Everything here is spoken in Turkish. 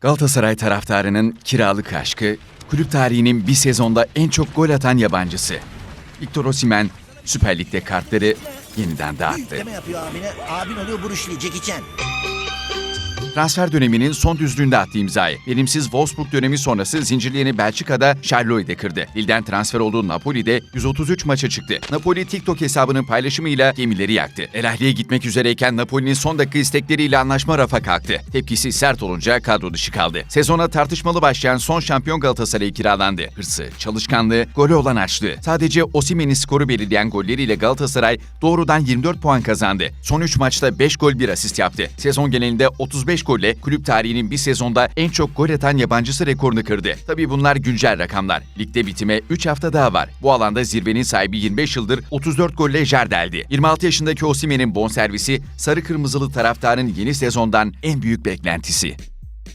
Galatasaray taraftarının kiralık aşkı, kulüp tarihinin bir sezonda en çok gol atan yabancısı. Victor Osimhen Süper Lig'de kartları yeniden dağıttı. Deme yapıyor abine. Abin oluyor Bruce Jackie. Transfer döneminin son düzlüğünde attığı imzayı. Verimsiz Wolfsburg dönemi sonrası zincirlerini Belçika'da Charleroi kırdı. Lille'den transfer olduğu Napoli'de 133 maça çıktı. Napoli TikTok hesabının paylaşımıyla gemileri yaktı. El Ahli'ye gitmek üzereyken Napoli'nin son dakika istekleriyle anlaşma rafa kalktı. Tepkisi sert olunca kadro dışı kaldı. Sezona tartışmalı başlayan son şampiyon Galatasaray kiralandı. Hırsı, çalışkanlığı, golü olan açlığı. Sadece Osimhen'in skoru belirleyen golleriyle Galatasaray doğrudan 24 puan kazandı. Son 3 maçta 5 gol 1 asist yaptı. Sezon genelinde 35 golle kulüp tarihinin bir sezonda en çok gol atan yabancısı rekorunu kırdı. Tabii bunlar güncel rakamlar. Ligde bitime 3 hafta daha var. Bu alanda zirvenin sahibi 25 yıldır 34 golle Jardel'di. 26 yaşındaki Osimhen'in bonservisi sarı kırmızılı taraftarın yeni sezondan en büyük beklentisi.